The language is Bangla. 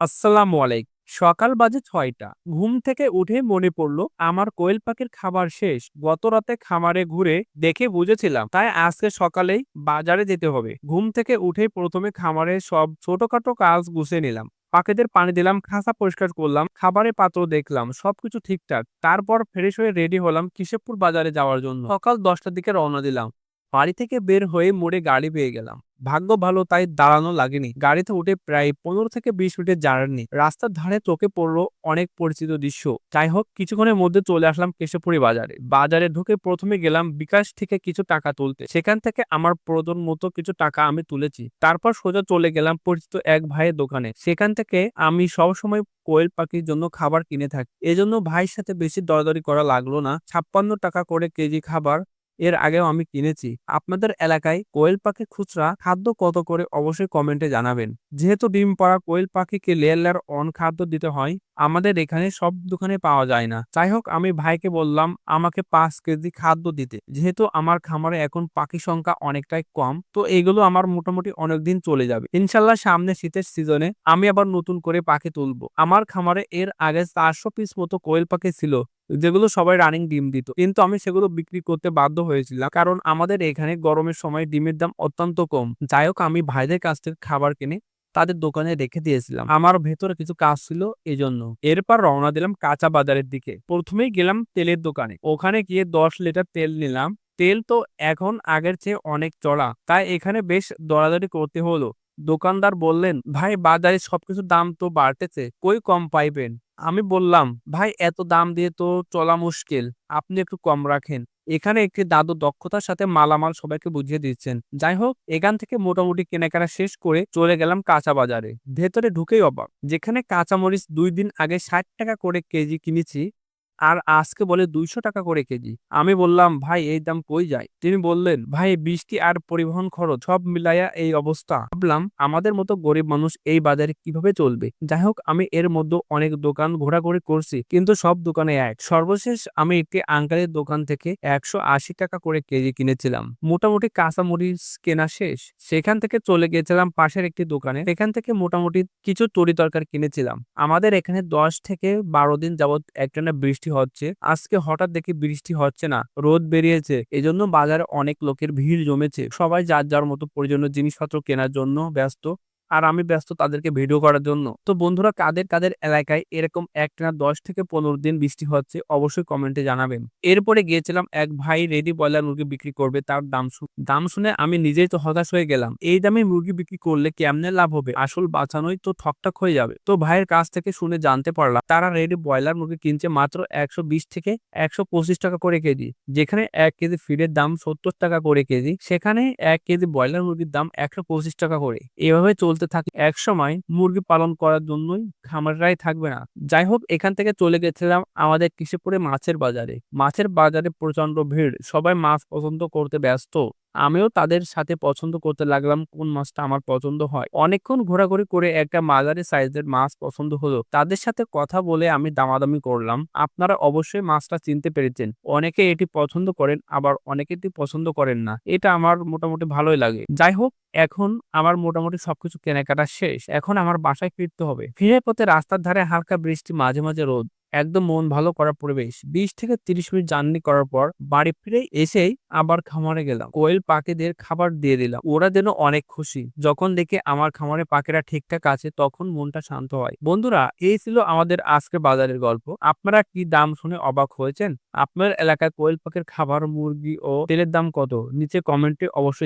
আসসালামু আলাইকুম। সকাল বাজে ছয়টা। ঘুম থেকে উঠে মনে পড়ল, আমার কোয়েল পাখির খাবার শেষ। গত রাতে খামারে ঘুরে দেখে বুঝেছিলাম, তাই আজকে সকালেই বাজারে যেতে হবে। ঘুম থেকে উঠে প্রথমে খামারে সব ছোটখাটো কাজ গুছিয়ে নিলাম। পাখিদের পানি দিলাম, খাঁচা পরিষ্কার করলাম, খাবারের পাত্র দেখলাম, সবকিছু ঠিকঠাক। তারপর ফ্রেশ হয়ে রেডি হলাম কিশোরপুর বাজারে যাওয়ার জন্য। সকাল দশটার দিকে রওনা দিলাম। বাড়ি থেকে বের হয়ে মোড়ে গাড়ি পেয়ে গেলাম। ভাগ্য ভালো তাই দাঁড়ানো লাগেনি। গাড়িতে উঠে প্রায় পনেরো থেকে বিশ মিনিটের জার্নি। রাস্তার ধারে চোখে পড়ল অনেক পরিচিত দৃশ্য। যাই হোক, কিছুক্ষণের মধ্যে চলে আসলাম কেশবপুরি বাজারে। বাজারে ঢুকে প্রথমে গেলাম বিকাশ থেকে কিছু টাকা তুলতে। সেখান থেকে আমার প্রয়োজন মতো কিছু টাকা আমি তুলেছি। তারপর সোজা চলে গেলাম পরিচিত এক ভাইয়ের দোকানে। সেখান থেকে আমি সবসময় কোয়েল পাখির জন্য খাবার কিনে থাকি। এজন্য ভাইয়ের সাথে বেশি দরদরি করা লাগল না। ছাপ্পান্ন টাকা করে কেজি খাবার এর আগেও আমি কিনেছি। আপনাদের এলাকায় কোয়েল পাখি খুচরা খাদ্য কত করে অবশ্যই কমেন্টে জানাবেন। যেহেতু ডিম পাড়া কোয়েল পাখিকে লেয়ার লেয়ার অন খাদ্য দিতে হয় আমাদের এখানে সব দোকানে পাওয়া যায় না। যাই হোক আমি ভাইকে বললাম, আমাকে পাঁচ কেজি খাদ্য দিতে। যেহেতু আমার খামারে এখন পাখি সংখ্যা অনেকটাই কম, তো এগুলো আমার মোটামুটি অনেকদিন চলে যাবে। ইনশাল্লাহ সামনে শীতের সিজনে আমি আবার নতুন করে পাখি তুলবো। আমার খামারে এর আগে চারশো পিস মতো কোয়েল পাখি ছিল, যেগুলো সবাই রানিং ডিম দিত। কিন্তু আমি সেগুলো বিক্রি করতে বাধ্য হয়েছিলাম, কারণ আমাদের এখানে গরমের সময় ডিমের দাম অত্যন্ত কম। যাই হোক আমি ভাইদের কাছ থেকে খাবার কিনে তাদের দোকানে রেখে দিয়েছিলাম। আমার ভেতরে কিছু কাজ ছিল এই জন্য এরপর রওনা দিলাম কাঁচা বাজারের দিকে। প্রথমেই গেলাম তেলের দোকানে। ওখানে গিয়ে দশ লিটার তেল নিলাম। তেল তো এখন আগের চেয়ে অনেক চড়া। তাই এখানে বেশ দরাদরি করতে হলো। দোকানদার বললেন, ভাই, বাজারে সবকিছুর দাম তো বাড়তেছে। কই কম পাইবেন? আমি বললাম, ভাই, এত দাম দিয়ে তো চলা মুশকিল। আপনি একটু কম রাখেন। এখানে একটি দাদু দক্ষতার সাথে মালামাল সবাইকে বুঝিয়ে দিচ্ছেন। যাই হোক, এখান থেকে মোটামুটি কেনাকাটা শেষ করে চলে গেলাম কাঁচা বাজারে। ভেতরে ঢুকেই অবাক। যেখানে কাঁচামরিচ দুই দিন আগে ষাট টাকা করে কেজি কিনেছি আর আজকে বলে দুইশো টাকা করে কেজি। আমি বললাম, ভাই, এই দাম কই যায়? তিনি বললেন, ভাই, বৃষ্টি আর পরিবহন খরচ সব মিলাইয়া এই অবস্থা। ভাবলাম, আমাদের মতো গরিব মানুষ এই বাজারে কীভাবে চলবে? যাই হোক, আমি এর মধ্যে অনেক দোকান ঘোরাঘুরি করছি, কিন্তু সব দোকানে এক। সর্বশেষ আমি একটি আঙ্কালের দোকান থেকে একশো আশি টাকা করে কেজি কিনেছিলাম। মোটামুটি কাঁচামরিচ কেনা শেষ। সেখান থেকে চলে গিয়েছিলাম পাশের একটি দোকানে। সেখান থেকে মোটামুটি কিছু তরি তরকারি কিনেছিলাম। আমাদের এখানে দশ থেকে বারো দিন যাবত একটানা বৃষ্টি হচ্ছে। আজকে হঠাৎ দেখি বৃষ্টি হচ্ছে না, রোদ বেরিয়েছে। এজন্য বাজারে অনেক লোকের ভিড় জমেছে। সবাই যার যার মতো প্রয়োজনীয় জিনিসপত্র কেনার জন্য ব্যস্ত। আর আমি ব্যস্ত তাদেরকে ভিডিও করার জন্য। তো বন্ধুরা, কাদের কাদের এলাকায় এরকম এক একটানা দশ থেকে পনেরো দিন বৃষ্টি হচ্ছে, অবশ্যই কমেন্টে জানাবেন। এরপরে গিয়েছিলাম, এক ভাই রেডি ব্রয়লার মুরগি বিক্রি করবে, তার দাম দাম শুনে আমি নিজেই তো হতাশ হয়ে গেলাম। এই দামে মুরগি বিক্রি করলে কেমনে লাভ হবে? আসল বাঁচানোই তো ঠকঠাক হয়ে যাবে। তো ভাইয়ের কাছ থেকে শুনে জানতে পারলাম, তারা রেডি ব্রয়লার মুরগি কিনছে মাত্র একশো বিশ থেকে একশো পঁচিশ টাকা করে কেজি, যেখানে এক কেজি ফিডের দাম সত্তর টাকা করে কেজি, সেখানে এক কেজি ব্রয়লার মুরগির দাম একশো পঁচিশ টাকা করে। এভাবে চলতে থাকে। এক সময় মুরগি পালন করার জন্যই খামাররাই থাকবে না। যাই হোক, এখান থেকে চলে গেছিলাম আমাদের কৃষিপুরে মাছের বাজারে। মাছের বাজারে প্রচণ্ড ভিড়। সবাই মাছ পছন্দ করতে ব্যস্ত। আমিও তাদের সাথে পছন্দ করতে লাগলাম, কোন মাছটা আমার পছন্দ হয়। অনেকক্ষণ ঘোরাঘুরি করে একটা মাঝারি সাইজের মাছ পছন্দ হলো। তাদের সাথে কথা বলে আমি দামাদামি করলাম। আপনারা অবশ্যই মাছটা চিনতে পেরেছেন। অনেকে এটি পছন্দ করেন, আবার অনেকে এটি পছন্দ করেন না। এটা আমার মোটামুটি ভালোই লাগে। যাই হোক, এখন আমার মোটামুটি সবকিছু কেনাকাটা শেষ। এখন আমার বাসায় ফিরতে হবে। ফিরে পথে রাস্তার ধারে হালকা বৃষ্টি, মাঝে মাঝে রোদ। একদম মন ভালো করার পরিবেশ। বিশ থেকে তিরিশ মিনিট জার্নি করার পর বাড়ি ফিরে এসেই আবার খামারে গেলাম। কোয়েল পাখিদের খাবার দিয়ে দিলাম। ওরা যেন অনেক খুশি। যখন দেখে আমার খামারে পাখিরা ঠিকঠাক আছে, তখন মনটা শান্ত হয়। বন্ধুরা, এই ছিল আমাদের আজকে বাজারের গল্প। আপনারা কি দাম শুনে অবাক হয়েছেন? আপনার এলাকায় কোয়েল পাখির খাবার, মুরগি ও তেলের দাম কত? নিচে কমেন্টে অবশ্যই